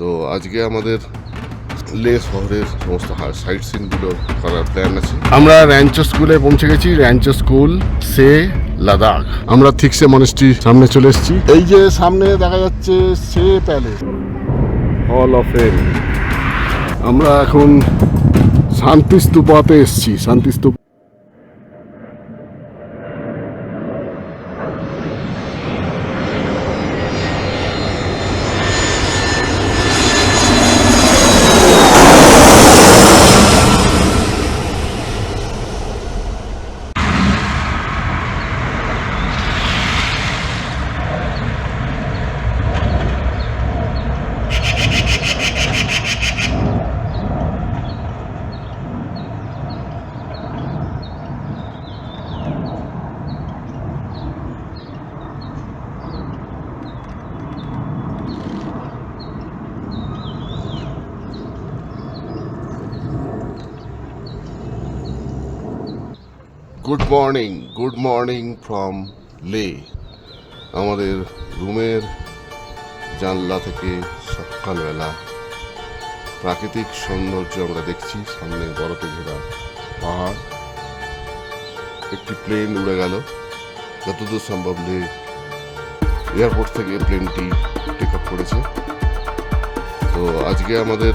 তো আজকে আমাদের লে শহরের সমস্ত সাইট সিনগুলো করার প্ল্যান আছে। আমরা র্যাঞ্চো স্কুলে পৌঁছে গেছি র্যাঞ্চো স্কুল সে লাদাখ। আমরা থিকসে মনেস্ট্রির সামনে চলে এসেছি। এই যে সামনে দেখা যাচ্ছে সে প্যালেস হল অফ ফেম আমরা এখন শান্তি স্তূপাতে এসেছি Shanti Stupa good morning good morning from Leh আমাদের রুমের জানলা থেকে সকালবেলা। প্রাকৃতিক সৌন্দর্য আমরা দেখছি, সামনে বরফে ঘেরা পাহাড়। একটি প্লেন উড়ে গেল। যতদূর সম্ভব লে এয়ারপোর্ট থেকে প্লেনটি টেক আপ করেছে। তো আজকে আমাদের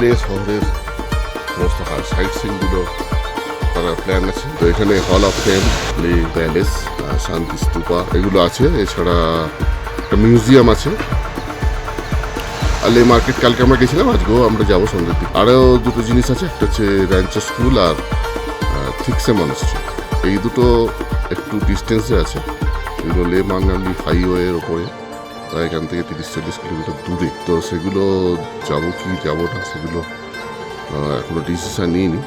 লে শহরের সমস্ত সাইট সিনগুলো করার প্ল্যান আছে। তো এখানে হল অফ ফেম প্যালেস শান্তি স্তূপা এগুলো আছে। এছাড়া একটা মিউজিয়াম আছে। আর লে মার্কেট কালকে আমরা গেছিলাম আজকেও আমরা যাব সন্ধ্যের দিকে। আরও দুটো জিনিস আছে একটা হচ্ছে র্যাঞ্চো স্কুল আর থিকসে মনস্ট্রি এই দুটো একটু ডিস্টেন্সে আছে। এগুলো লে মাঙ্গালি হাইওয়ের ওপরে। প্রায় এখান থেকে তিরিশ চল্লিশ কিলোমিটার দূরে। তো সেগুলো যাব কি যাব না সেগুলো আহ, এখনও ডিসিশন নিইনি।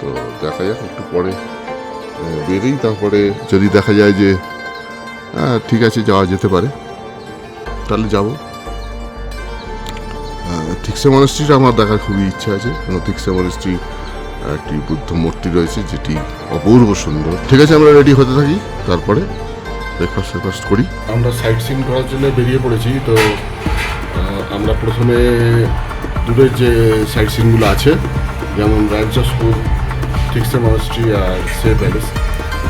তো দেখা যাক, একটু পরে বেরিয়ে তারপরে যদি দেখা যায় যে হ্যাঁ ঠিক আছে, যাওয়া যেতে পারে, তাহলে যাব। ঠিকসে মনস্ট্রিটা আমার দেখার খুবই ইচ্ছা আছে। কারণ ঠিকসে মনস্ট্রি একটি বুদ্ধ মূর্তি রয়েছে, যেটি অপূর্ব সুন্দর। ঠিক আছে, আমরা রেডি হতে থাকি, তারপরে ব্রেকফাস্ট ব্রেকফাস্ট করি। আমরা সাইট সিন করার জন্য বেরিয়ে পড়েছি, তো আমরা প্রথমে দূরের যে সাইট সিনগুলো আছে, যেমন রাজ্য ঠিকসে মনস্ট্রি আর সে প্যালেস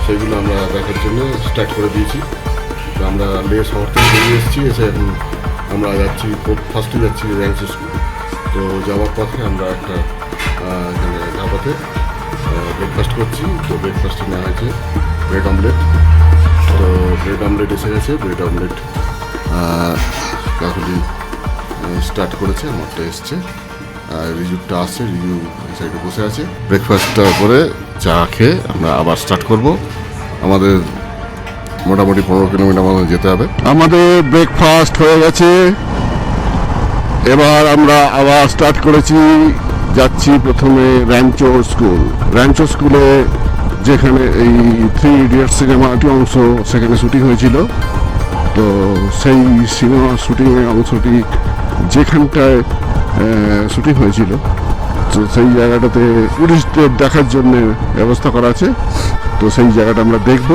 সেগুলো আমরা দেখার জন্য স্টার্ট করে দিয়েছি। তো আমরা লে শহর থেকে বেরিয়ে এসেছি, এসে এখন আমরা যাচ্ছি ফার্স্টে যাচ্ছি র্যাঞ্চ স্কুল তো যাওয়ার পথে আমরা একটা এখানে ধাবাতে ব্রেকফাস্ট করছি। তো ব্রেকফাস্টে নেওয়া হয়েছে ব্রেড অমলেট তো ব্রেড অমলেট এসে গেছে ব্রেড অমলেট কাকুলি স্টার্ট করেছে, আমারটা এসছে। রিজুটা আসছে, রিজু সাইডে বসে আছে। ব্রেকফাস্টটা করে চা খেয়ে আমরা আবার স্টার্ট করব। আমাদের মোটামুটি পনেরো কিলোমিটার মতো যেতে হবে। আমাদের ব্রেকফাস্ট হয়ে গেছে। এবার আমরা আবার স্টার্ট করেছি, যাচ্ছি প্রথমে র্যাঞ্চো স্কুল র্যাঞ্চো স্কুলে যেখানে এই থ্রি ইডিয়ট সিনেমাটি অংশ সেখানে শুটিং হয়েছিল। তো সেই সিনেমা শুটিংয়ের অংশটি যেখানটায় শুটিং হয়েছিল। তো সেই জায়গাটাতে টুরিস্টদের দেখার জন্য ব্যবস্থা করা আছে। তো সেই জায়গাটা আমরা দেখব।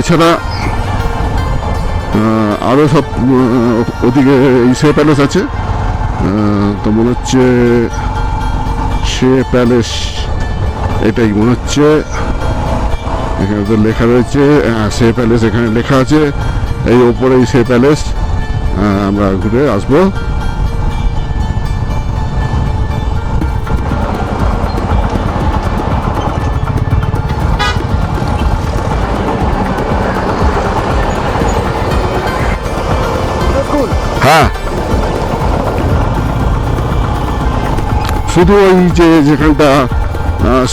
এছাড়া আরও সব ওদিকে সে প্যালেস আছে। তো মনে হচ্ছে সে প্যালেস, এটাই মনে হচ্ছে। এখানে তো লেখা রয়েছে সে প্যালেস এখানে লেখা আছে। এই ওপরেই সে প্যালেস। আমরা ঘুরে আসব। হ্যাঁ। শুধু ওই যে যেখানটা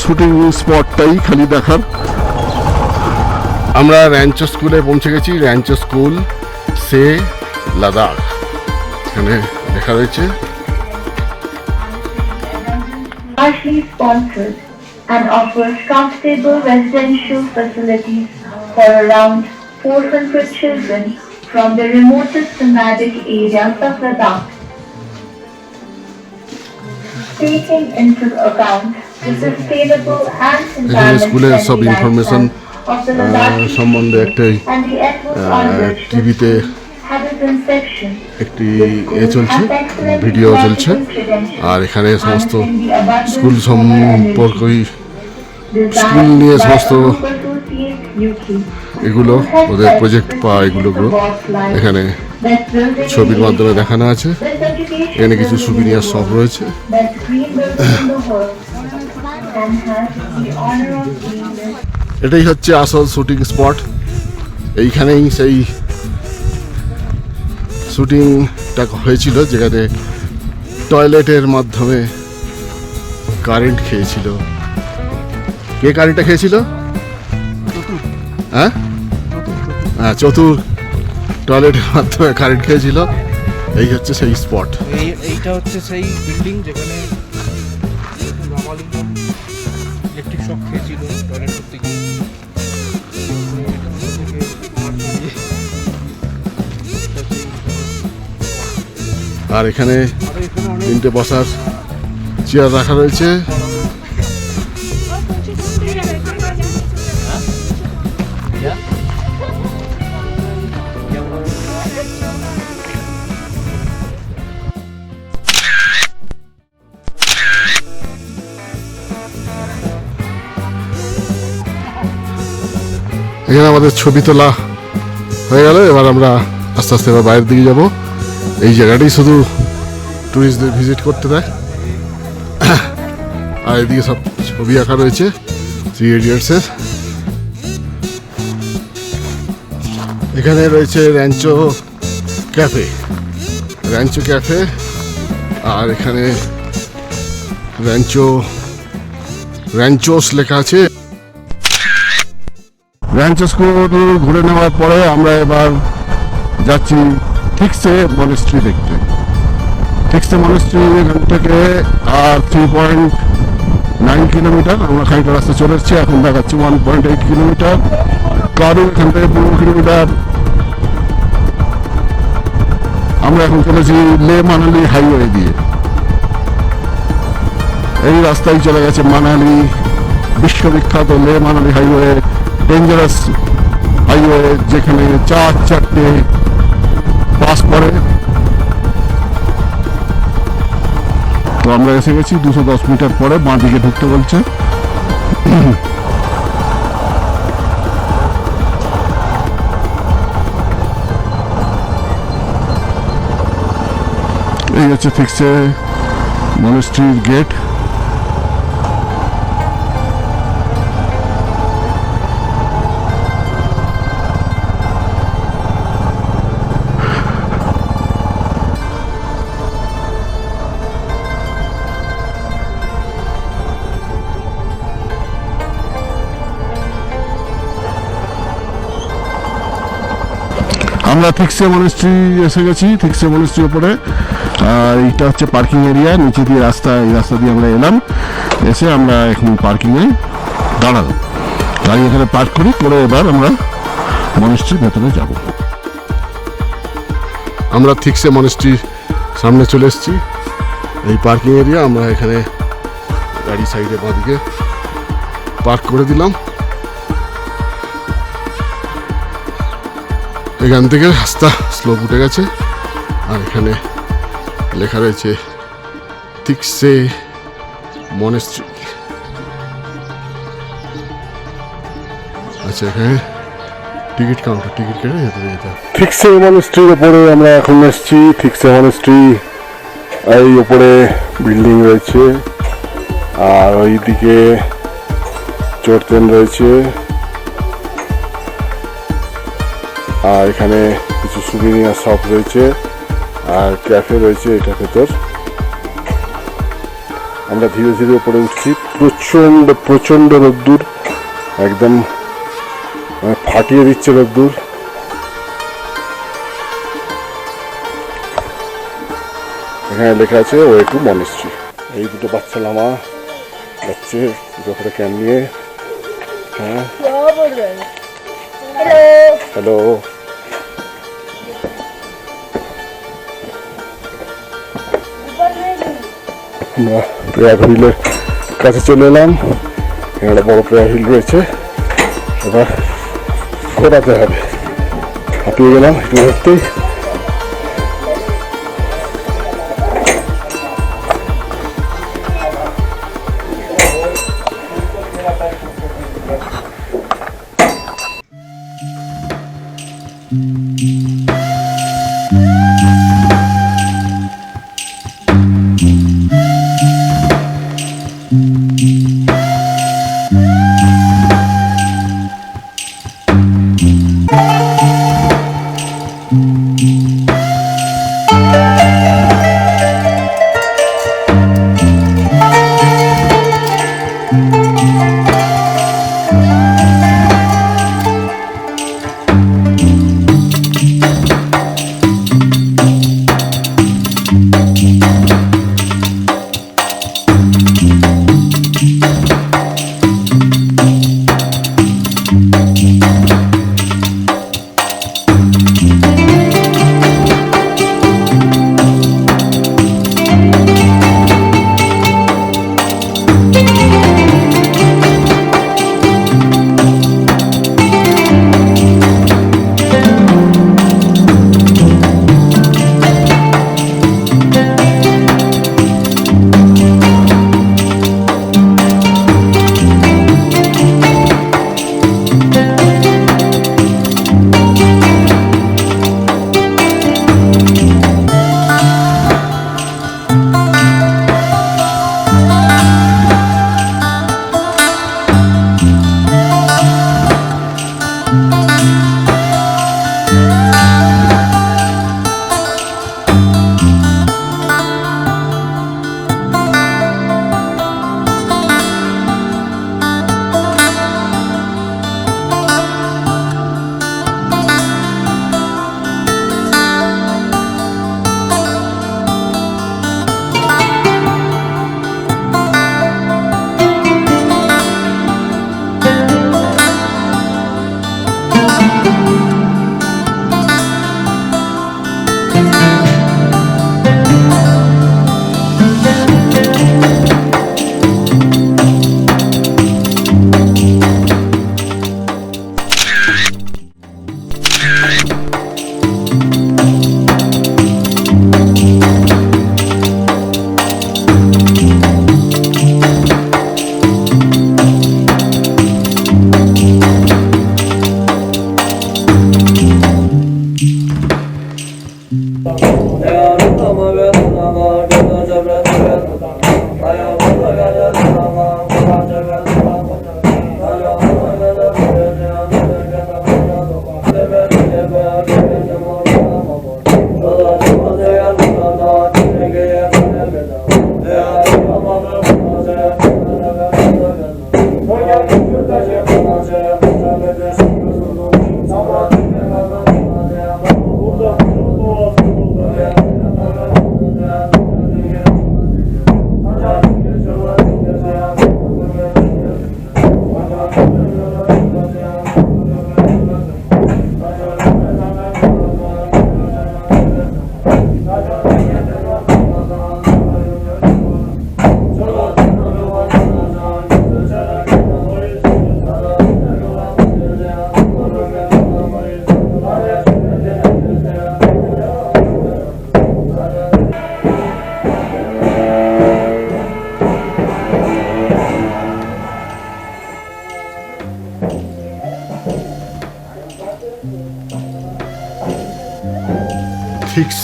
শুটিং স্পটটাই খালি দেখার। আমরা র্যাঞ্চো স্কুলে পৌঁছে গেছি। র্যাঞ্চো স্কুল সে লাদাখ এখানে লেখা রয়েছে partially sponsored and offers comfortable residential facilities for around 400 children from the remotest nomadic areas of Ladakh. Taking into account the sustainable and এখানে স্কুলের সব environment-friendly information lifestyle of the ah, Ladakhi সম্বন্ধে একটাই and the efforts ah, on which the টিভিতে had its inception. একটি এ চলছে video চলছে আর এখানে সমস্ত স্কুল সম্পর্কই স্কুল নিয়ে সমস্ত এগুলো ওদের প্রজেক্ট বা এগুলো এখানে ছবির মাধ্যমে দেখানো আছে। এখানে কিছু সুবিনিয়ার শপ রয়েছে। এটাই হচ্ছে আসল শুটিং স্পট এইখানেই সেই শুটিংটা হয়েছিল যেখানে টয়লেটের মাধ্যমে কারেন্ট খেয়েছিল। কে কারেন্টটা খেয়েছিল? হ্যাঁ? হ্যাঁ চতুর টয়লেটের মাধ্যমে কারেন্ট খেয়েছিল। এই হচ্ছে সেই স্পট। এইটা হচ্ছে সেই বিল্ডিং যেখানে আর এখানে তিনটে বসার চেয়ার রাখা রয়েছে। এখানে আমাদের ছবি তোলা হয়ে গেল। এবার আমরা আস্তে আস্তে এবার বাইরের দিকে যাব। এই জায়গাটাই শুধু টুরিস্টদের ভিজিট করতে দেয়। আর এদিকে সব ছবি আঁকা রয়েছে থ্রি ইডিয়টসের এখানে রয়েছে র্যাঞ্চো ক্যাফে র্যাঞ্চো ক্যাফে আর এখানে র্যাঞ্চো র্যাঞ্চোস লেখা আছে। র্যাঞ্চো স্কুল ঘুরে নেওয়ার পরে আমরা এবার যাচ্ছি ঠিকসে মনেস্ট্রি দেখতে। ঠিকসে মনেস্ট্রি এখান থেকে, আর থ্রি পয়েন্ট নাইন কিলোমিটার আমরা খানিকটা রাস্তা চলে এসেছি, এখন দেখাচ্ছি ওয়ান পয়েন্ট এইট কিলোমিটার কারু এখান থেকে পনেরো কিলোমিটার আমরা এখন চলেছি লে মানালি হাইওয়ে দিয়ে। এই রাস্তায় চলে গেছে মানালি, বিশ্ববিখ্যাত লে মানালি হাইওয়ে ডেঞ্জারাস হাইওয়ে যেখানে চার চারটে পাস পড়ে। তো আমরা এসে গেছি দুশো দশ মিটার পরে বাঁ দিকে ঢুকতে বলছে। এই হচ্ছে ফিক্সে মনেস্ট্রির গেট আমরা থিকসে মনেস্ট্রি এসে গেছি থিকসে মনেস্ট্রির ওপরে আর এইটা হচ্ছে পার্কিং এরিয়া নিচে দিয়ে রাস্তা, এই রাস্তা দিয়ে আমরা এলাম। এসে আমরা এখন পার্কিংয়ে দাঁড়ালাম। গাড়ি এখানে পার্ক করি, করে এবার আমরা মনেস্ট্রির ভেতরে যাব। আমরা থিকসে মনেস্ট্রির সামনে চলে এসেছি। এই পার্কিং এরিয়া আমরা এখানে গাড়ি সাইডে বাঁদিকে পার্ক করে দিলাম। এখান থেকে রাস্তা স্লোপ উঠে গেছে। আর এখানে লেখা রয়েছে থিকসে মনেস্ট্রি আচ্ছা এখানে টিকিট কাউন্টার টিকিট কেটে যেতে হবে থিকসে মনেস্ট্রির ওপরে আমরা এখন এসেছি। থিকসে মনেস্ট্রি এই উপরে বিল্ডিং রয়েছে। আর ওইদিকে চোরতেন রয়েছে। আর এখানে কিছু সুবিনিয়ার শপ রয়েছে আর ক্যাফে রয়েছে এটা ভেতর আমরা ধীরে ধীরে উপরে উঠছি। প্রচণ্ড প্রচণ্ড রোদ্দুর একদম ফাটিয়ে দিচ্ছে রোদ্দুর। এখানে লেখা আছে ওয়ে টু মনেস্ট্রি এই দুটো বাচ্চা লামা যাচ্ছে দুটো ক্যান নিয়ে। হ্যাঁ। হ্যালো আমরা প্রেয়ার হুইলের কাছে চলে এলাম। এখানে বড় প্রেয়ার হুইল রয়েছে। এবার ঘোরাতে হবে। হাঁপিয়ে গেলাম একটু ঘুরতেই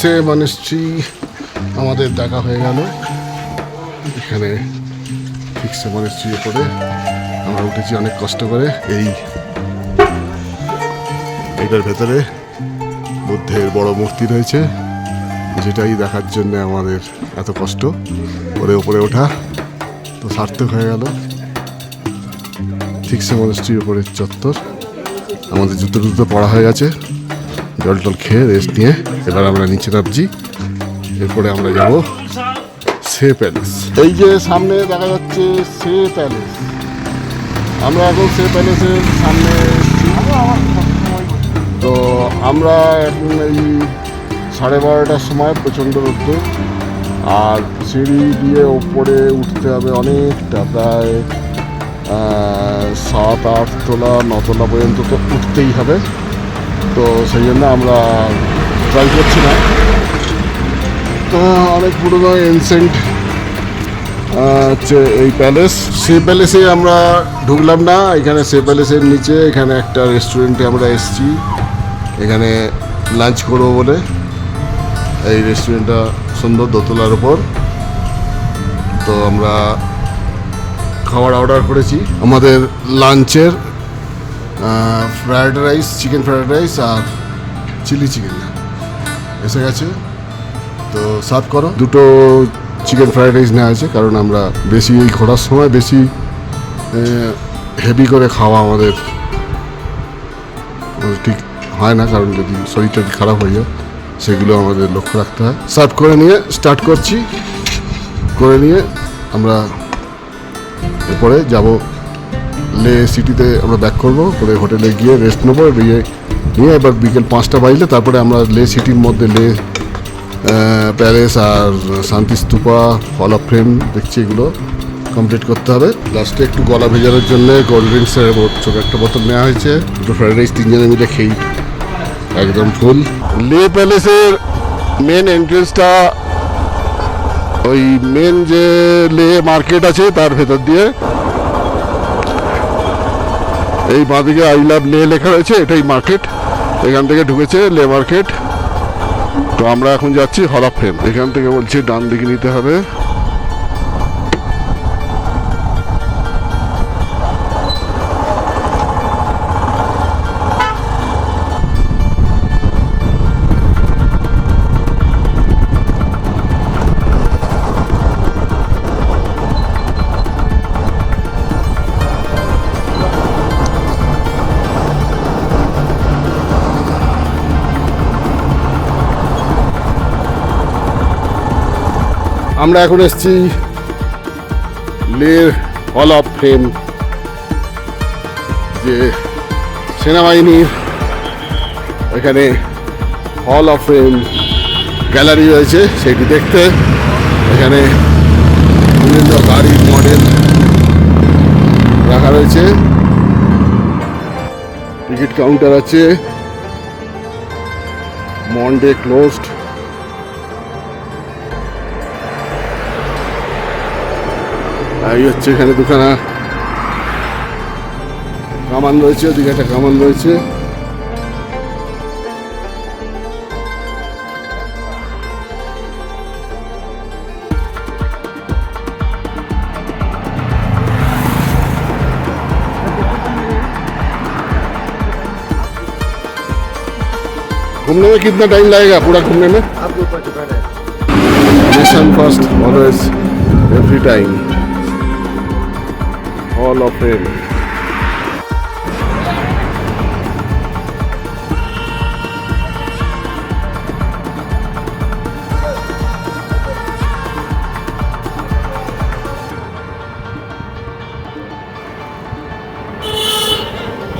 ঠিকসে মনস্ট্রি আমাদের দেখা হয়ে গেল। এখানে ঠিকসে মনস্ট্রি উপরে আমরা উঠেছি অনেক কষ্ট করে। এই এটার ভেতরে বুদ্ধের বড় মূর্তি রয়েছে, যেটাই দেখার জন্য আমাদের এত কষ্ট। ওরে ওপরে ওঠা তো সার্থক হয়ে গেল। ঠিকসে মনস্ট্রির উপরে চত্বর। আমাদের জুতো টুতো পড়া হয়ে গেছে। জল টল খেয়ে রেস্ট নিয়ে এবার আমরা নিচে নামছি। এরপরে আমরা যাব সে প্যালেস। এই যে সামনে দেখা যাচ্ছে সে প্যালেস। আমরা এখন সে প্যালেসের সামনে তো আমরা এখন এই সাড়ে বারোটার সময় প্রচণ্ড রোদ্দুর। আর সিঁড়ি দিয়ে ওপরে উঠতে হবে অনেকটা, প্রায় সাত, আট তোলা নতলা পর্যন্ত তো উঠতেই হবে। তো সেই জন্য আমরা ট্রাই করছি না। তো অনেক পুরোনো এনসেন্ট হচ্ছে এই প্যালেস সে প্যালেসে আমরা ঢুকলাম না। এখানে সে প্যালেসের নিচে এখানে একটা রেস্টুরেন্টে আমরা এসেছি। এখানে লাঞ্চ করব বলে। এই রেস্টুরেন্টটা সুন্দর দোতলার ওপর তো আমরা খাবার অর্ডার করেছি। আমাদের লাঞ্চের fried rice chicken fried rice আর চিলি চিকেন এসে গেছে। তো সার্ভ করো। দুটো চিকেন ফ্রাইড রাইস নেওয়া হয়েছে, কারণ আমরা বেশি এই ঘোরার সময় বেশি হেভি করে খাওয়া আমাদের ঠিক হয় না, কারণ যদি শরীরটা খারাপ হয়ে যায়, সেগুলো আমাদের লক্ষ্য রাখতে হয়। সার্ভ করে নিয়ে স্টার্ট করছি। করে নিয়ে আমরা এরপরে যাব। লে সিটিতে আমরা ব্যাক করব, করে হোটেলে গিয়ে রেস্ট নেব নিয়ে নিয়ে এবার বিকেল পাঁচটা বাজলে তারপরে আমরা লে সিটির মধ্যে লে প্যালেস আর শান্তি স্তূপা হল অফ ফ্রেম দেখছি এগুলো কমপ্লিট করতে হবে। লাস্টে একটু গলা ভেজানোর জন্য কোল্ড ড্রিঙ্কসের ছোটো একটা বোতল নেওয়া হয়েছে। দুটো ফ্রাইড রাইস তিনজনে মিলে খেই। একদম ফুল লে প্যালেসের মেন এন্ট্রেন্সটা ওই মেন যে লে মার্কেট আছে, তার ভেতর দিয়ে এই বাঁদিকে আই লাভ লে লেখা রয়েছে, এটাই মার্কেট এখান থেকে ঢুকেছে লে মার্কেট তো আমরা এখন যাচ্ছি হল অফ এখান থেকে বলছি ডান দিকে নিতে হবে। আমরা এখন এসেছি লের হল অফ ফেম যে সেনাবাহিনীর এখানে হল অফ ফেম গ্যালারি রয়েছে, সেটি দেখতে। এখানে বিভিন্ন গাড়ির মডেল রাখা রয়েছে। টিকিট কাউন্টার আছে। মন্ডে ক্লোজড এই হচ্ছে এখানে দুখানা কামান রয়েছে ওদিকে একটা কামান রয়েছে घूमने में कितना टाइम लगेगा पूरा घूमने में आपके ऊपर डिपेंड है Mission first, always, every time. Hall of Fame.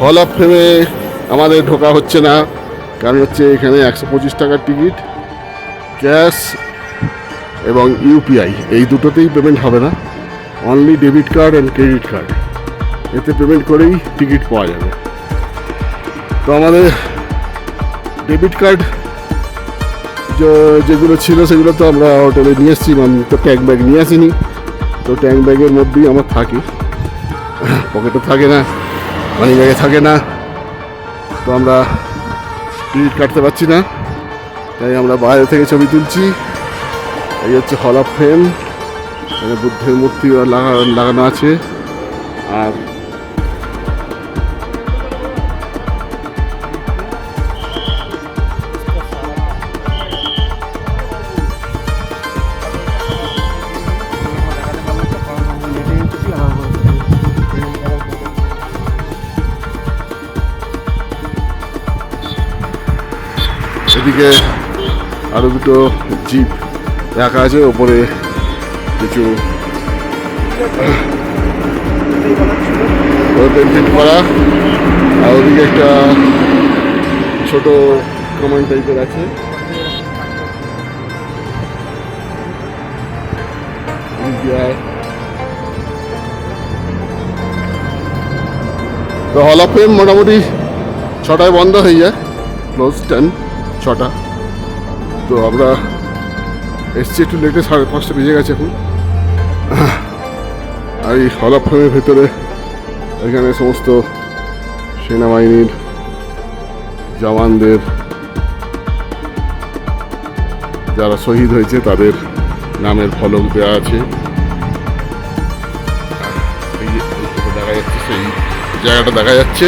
Hall of ফেমে আমাদের ঢোকা হচ্ছে না। কারণ হচ্ছে এখানে একশো পঁচিশ টাকার টিকিট, ক্যাশ এবং ইউপিআই এই দুটোতেই পেমেন্ট হবে না। Only debit card and credit card এতে পেমেন্ট করেই টিকিট পাওয়া যাবে। তো আমাদের ডেবিট কার্ড যেগুলো ছিল সেগুলো তো আমরা হোটেলে নিয়ে এসেছি, আমি তো ট্যাঙ্ক ব্যাগ নিয়ে আসিনি। তো ট্যাঙ্ক ব্যাগের মধ্যেই আমার থাকে। পকেটে থাকে না মানি ব্যাগে থাকে না। তো আমরা টিকিট কাটতে পারছি না। তাই আমরা বাইরে থেকে ছবি তুলছি। এই হচ্ছে হল অফ ফেম বুদ্ধের মূর্তি লাগানো আছে। আর এদিকে আরও দুটো জিপ রাখা আছে, ওপরে কিছু করা। আর ওদিকে একটা ছোট কমান টাইপের আছে। তো হল অফ ফেম মোটামুটি ছটায় বন্ধ হয়ে যায় ক্লোজ টেন ছটা। তো আমরা এসছি একটু লেটে সাড়ে পাঁচটা বেজে গেছে এখন। আর এই হল অফ ফেমের ভেতরে এখানে সমস্ত সেনাবাহিনীর জওয়ানদের যারা শহীদ হয়েছে, তাদের নামের ফলক দেওয়া আছে। দেখা যাচ্ছে সেই জায়গাটা দেখা যাচ্ছে।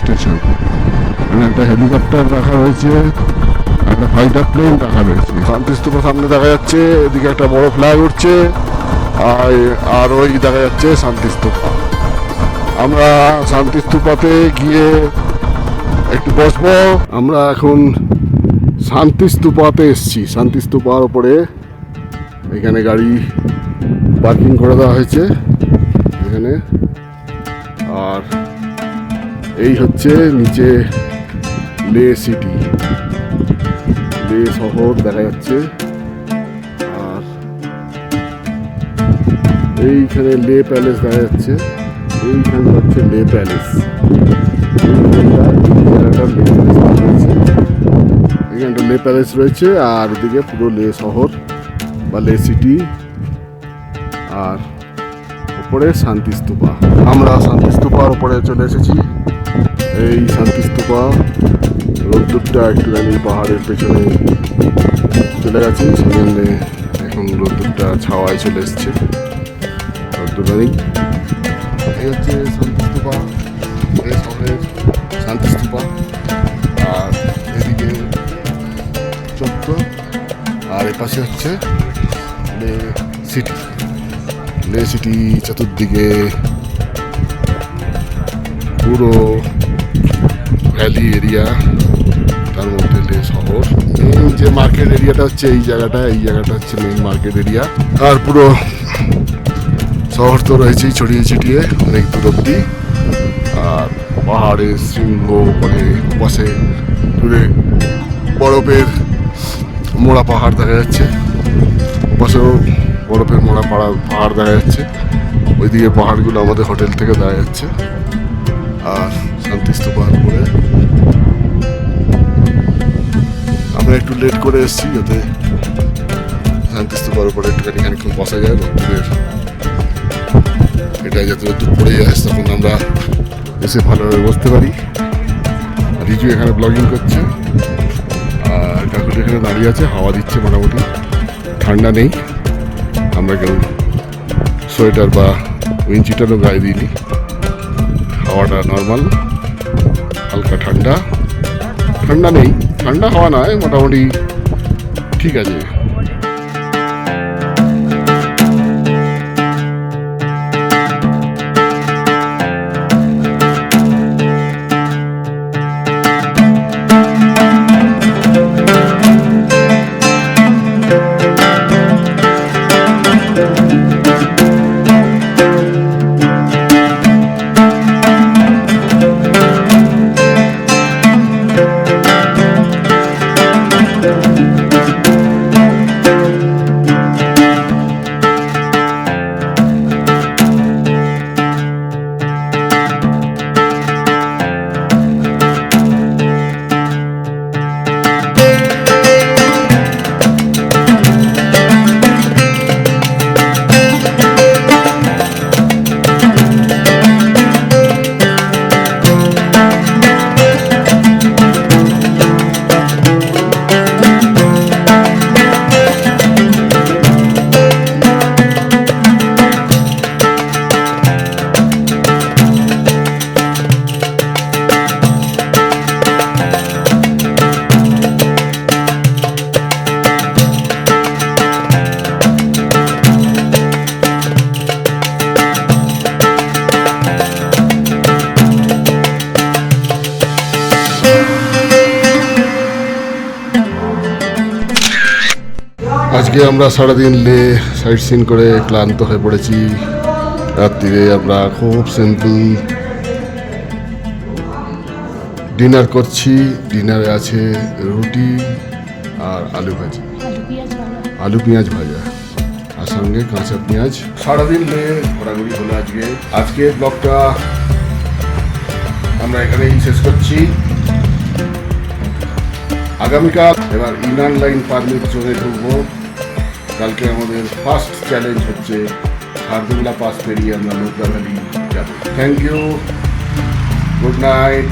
স্টেশন মানে একটা হেলিকপ্টার রাখা হয়েছে একটা ফাইটার প্লেন রাখা রয়েছে। শান্তিস্তূপের সামনে দেখা যাচ্ছে, এদিকে একটা বড় ফ্ল্যাগ উঠছে, আর আর ওই দেখা যাচ্ছে শান্তিস্তূপা। আমরা শান্তিস্তূপাতে গিয়ে একটু বসবো। আমরা এখন শান্তিস্তূপাতে এসছি। শান্তিস্তূপার ওপরে এখানে গাড়ি পার্কিং করে দেওয়া হয়েছে, এখানে। আর এই হচ্ছে নিচে লে সিটি। লে শহর দেখা যাচ্ছে। আর এইখানে লে প্যালেস দেখা যাচ্ছে। এইখানে হচ্ছে লে প্যালেস। এখানটা লে প্যালেস রয়েছে। আর ওদিকে পুরো লে শহর বা লে সিটি। আর উপরে শান্তিস্তূপা। আমরা শান্তিস্তূপার উপরে চলে এসেছি। এই শান্তিস্তূপা রোদ্দুরটা একটুখানি পাহাড়ের পেছনে চলে গেছে সেখানে এখন রোদ্দুরটা ছাওয়ায় চলে এসছে। রোদ্দুর নেই এই হচ্ছে শান্তিস্তূপা এই শহরের শান্তিস্তূপা আর এদিকে চত্বর, আর এপাশে হচ্ছে লে সিটি। লে সিটি চতুর্দিকে পুরো ভ্যালি এরিয়া তার মধ্যে লে শহর যে মার্কেট এরিয়াটা হচ্ছে এই জায়গাটা এই জায়গাটা হচ্ছে মেইন মার্কেট এরিয়া আর পুরো শহর তো রয়েছেই ছড়িয়ে ছিটিয়ে, অনেক দূর অব্দি আর পাহাড়ে শৃঙ্গ মানে পাশে দূরে বরফের মোড়া পাহাড় দেখা যাচ্ছে। পাশেও বরফের মোড়া পাড়া পাহাড় দেখা যাচ্ছে। ওইদিকে পাহাড়গুলো আমাদের হোটেল থেকে দেখা যাচ্ছে। আর শান্তিস্তূপার উপরে একটু লেট করে এসেছি, যাতে শান্তিস্তূপার উপরে একটুখানি খানিক্ষণ বসা যায় রোদ্দুরের এটাই যাতে রোদ্দুর পড়ে যায় তখন আমরা এসে ভালোভাবে বসতে পারি। রিজু এখানে ব্লগিং করছে, আর কাকুটি এখানে দাঁড়িয়ে আছে, হাওয়া দিচ্ছে মোটামুটি। ঠান্ডা নেই, আমরা কেউ সোয়েটার বা উইঞ্চিটারও গায়ে দিইনি। হাওয়াটা নর্মাল হালকা ঠান্ডা। ঠান্ডা নেই ঠান্ডা হওয়া নয় মোটামুটি ঠিক আছে। আজকে আমরা সারাদিন লে সাইট সিন করে ক্লান্ত হয়ে পড়েছি। রাত্রিরে আমরা খুব সিম্পল ডিনার করছি। ডিনারে আছে রুটি আর আলু ভাজি। আলু পেঁয়াজ ভাজা। আর সঙ্গে কাঁচা পেঁয়াজ। সারাদিন লে ঘোরাঘুরি হলো আজকে। আজকে ব্লগটা আমরা এখানেই শেষ করছি। আগামীকাল এবার ইনার লাইন পারমিট চলে ঢুকবো। কালকে আমাদের ফার্স্ট চ্যালেঞ্জ হচ্ছে হারদুল্লা পাস পেরিয়ে আমরা লোকরা ভ্যালি যাব। Thank you good night